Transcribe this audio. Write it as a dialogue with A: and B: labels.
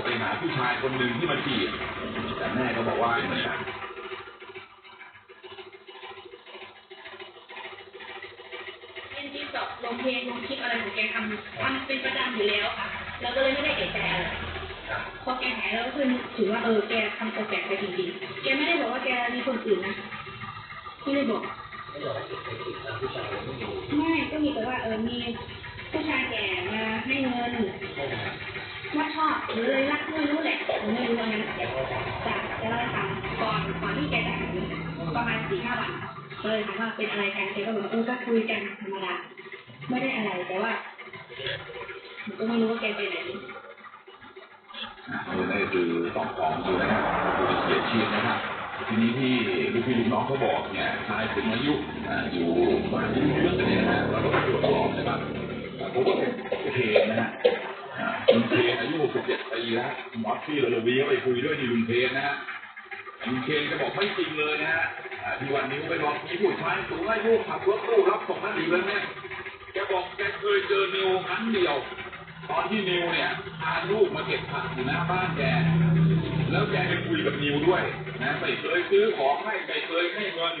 A: จะไปหาผู้ชายคนหนึ่งที่มาจีบแต่แม่ก็บอกว่าเหมือนกัน
B: เล่นติ๊กต็อกลงเพลงลงคลิปอะไรของแกทำทำเป็นประจำอยู่แล้วค่ะเราก็เลยไม่ได้เอะใจอะไรพอแกหายเราก็คือนึกถือว่าเออแกทำตัวแปลกไปจริงๆแกไม่ได้บอกว่าแกมีคนอื่นนะไม่ได้บอกไม่ก็มีแต่ว่าเออมีผู้ชายแก่มาให้เงินว่าชอบ หรือเลยรักไม่รู้แหละหนูไม่รู้ว่างั้นจากจะเล่าให้ฟังก่อนก่อนที่แกจะหายประมาณสี่ห้าวันก็เลยถามว่าเป็นอะไรกันแกก็บอกว่าเออก็คุยกันธรรมดาไม่ได้อะไรแต่ว่าหนูก็ไม่รู้ว่าแกไปไหน
A: อะนี่คือสองของดูนะครับเสียชีวิตนะครับทีนี้ที่ลูกพี่ลูกน้องเขาบอกเนี่ยชายถึงอายุอยู่บ้านที่เรื่องกันเนี่ยนะฮะเราก็ตรวจสอบนะครับพบว่าเป็นเพนนะฮะ นอายุ67ปีแล้วหมอที่เราวีก็ไปคุยด้วยนี่ลุงเพนนะฮะลุงเพนก็บอกไม่จริงเลยนะฮะที่วันนี้ไปบอกมีผู้ชายสูงอายุขับรถตู้รับส่งนั่นอีกแล้วเนี่ยแกบอกแกเคยเจอนิวครั้งเดียว ตอนที่นิวเนี่ยพาลูกมาเก็บผักอยู่หน้าบ้านแกแล้วแกไปคุยกับนิวด้วยนะไม่เคยซื้อของให้ไม่เคยให้เงิน